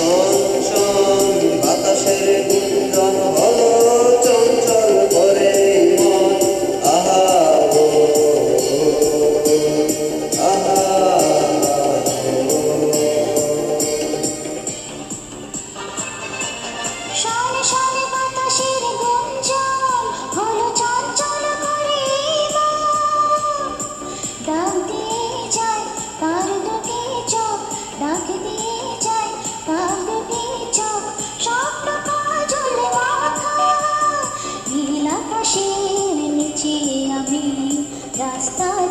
Oh.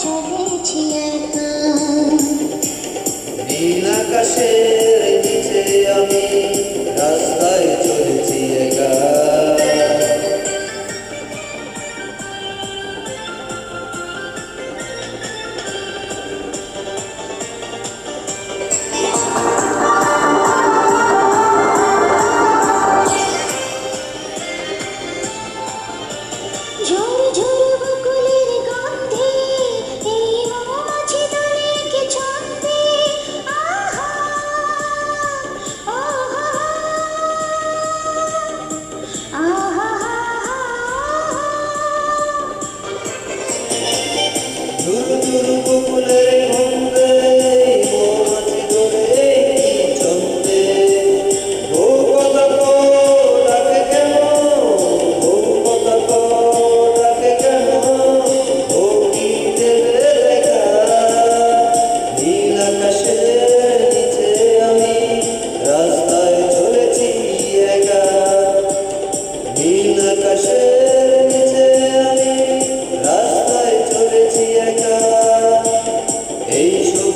চলেছি একা নীল আকাশের নিচে আমি Lord.